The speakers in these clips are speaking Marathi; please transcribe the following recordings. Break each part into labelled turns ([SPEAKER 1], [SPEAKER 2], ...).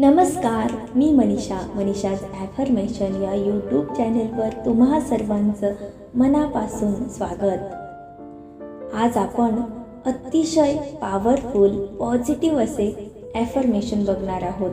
[SPEAKER 1] नमस्कार मी मनीषा मनीषाज ॲफर्मेशन या यूट्यूब चॅनेलवर तुम्हा सर्वांचं मनापासून स्वागत. आज आपण अतिशय पॉवरफुल पॉझिटिव्ह असे ॲफर्मेशन बघणार आहोत.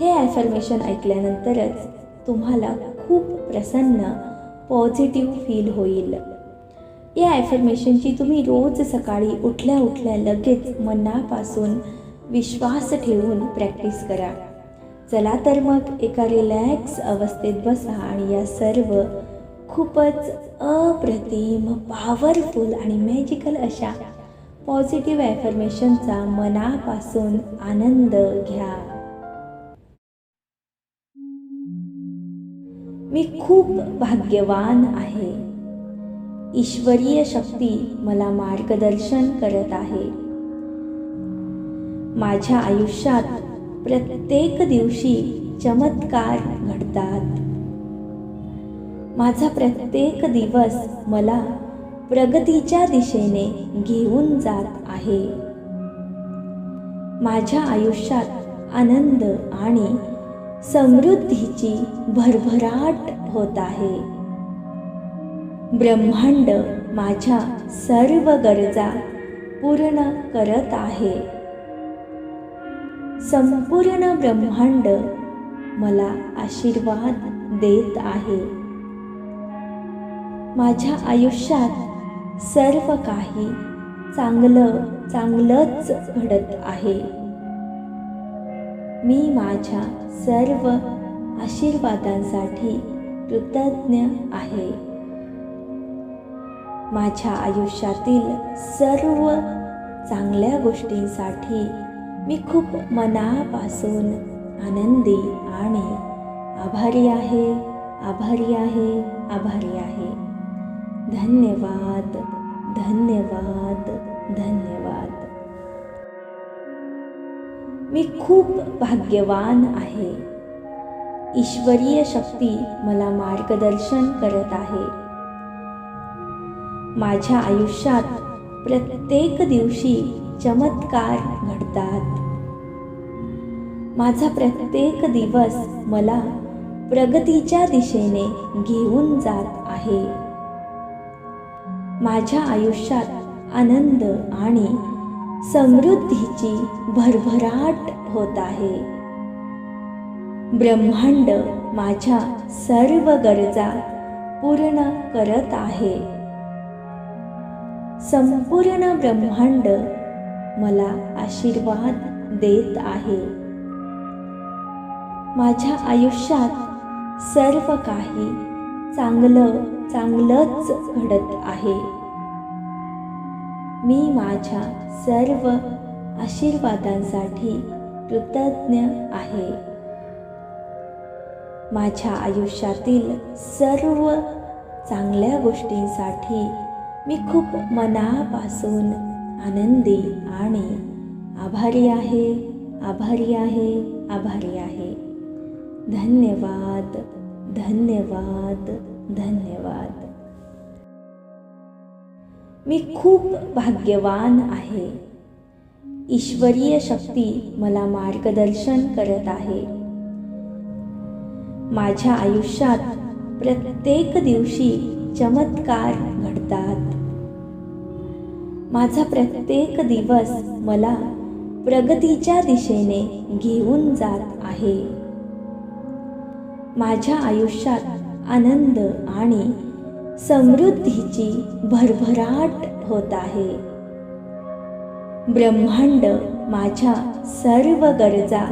[SPEAKER 1] हे ॲफर्मेशन ऐकल्यानंतरच तुम्हाला खूप प्रसन्न पॉझिटिव्ह फील होईल. या ॲफर्मेशनची तुम्ही रोज सकाळी उठल्या उठल्या लगेच मनापासून विश्वास ठेवून प्रॅक्टिस करा. चला तर मग एका रिलॅक्स अवस्थेत बसा आणि या सर्व खूपच अप्रतिम पॉवरफुल आणि मॅजिकल अशा पॉझिटिव्ह ॲफर्मेशनचा मनापासून आनंद घ्या. मी खूप भाग्यवान आहे. ईश्वरीय शक्ती मला मार्गदर्शन करत आहे. माझ्या आयुष्यात प्रत्येक दिवशी चमत्कार घडतात. माझा प्रत्येक दिवस मला प्रगतीच्या दिशेने घेऊन जात आहे. माझ्या आयुष्यात आनंद आणि समृद्धीची भरभराट होत आहे. ब्रह्मांड माझ्या सर्व गरजा पूर्ण करत आहे. संपूर्ण ब्रह्मांड मला आशीर्वाद देत आहे. माझ्या आयुष्यात सर्व काही चांगलं चांगलंच घडत आहे. मी माझ्या सर्व आशीर्वादांसाठी कृतज्ञ आहे. माझ्या आयुष्यातील सर्व चांगल्या गोष्टींसाठी मी खूप मनापासून आनंदी आणि आभारी आहे आभारी आहे आभारी आहे. धन्यवाद धन्यवाद धन्यवाद. मी खूप भाग्यवान आहे. ईश्वरीय शक्ती मला मार्गदर्शन करत आहे. माझ्या आयुष्यात प्रत्येक दिवशी चमत्कार घडतात. माझा प्रत्येक दिवस मला प्रगतीच्या दिशेने घेऊन जात आहे. माझ्या आयुष्यात आनंद आणि समृद्धीची भरभराट होत आहे. ब्रह्मांड माझ्या सर्व गरजा पूर्ण करत आहे. संपूर्ण ब्रह्मांड मला आशीर्वाद देत आहे. माझ्या आयुष्यात सर्व काही चांगलं चांगलंच घडत आहे. मी माझ्या सर्व आशीर्वादांसाठी कृतज्ञ आहे. माझ्या आयुष्यातील सर्व चांगल्या गोष्टींसाठी मी खूप मनापासून आनंदी आणि आभारी आहे आभारी आहे आभारी आहे. धन्यवाद धन्यवाद धन्यवाद. मी खूप भाग्यवान आहे. ईश्वरीय शक्ती मला मार्गदर्शन करत आहे. माझ्या आयुष्यात प्रत्येक दिवशी चमत्कार माझा प्रत्येक दिवस मला प्रगतीच्या दिशेने घेऊन जात आहे. माझ्या आयुष्यात आनंद आणि समृद्धीची भरभराट होत आहे. ब्रह्मांड माझ्या सर्व गरजा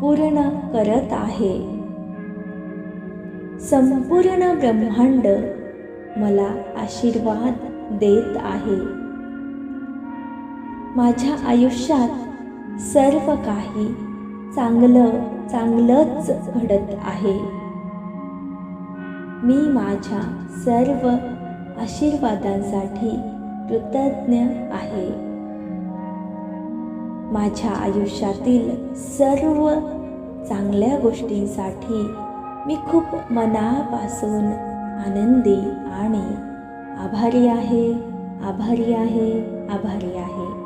[SPEAKER 1] पूर्ण करत आहे. संपूर्ण ब्रह्मांड मला आशीर्वाद देत आहे. माझ्या आयुष्यात सर्व काही चांगलं चांगलंच घडत आहे. मी माझ्या सर्व आशीर्वादांसाठी कृतज्ञ आहे. माझ्या आयुष्यातील सर्व चांगल्या गोष्टींसाठी मी खूप मनापासून आनंदी आणि आभारी आहे आभारी आहे आभारी आहे.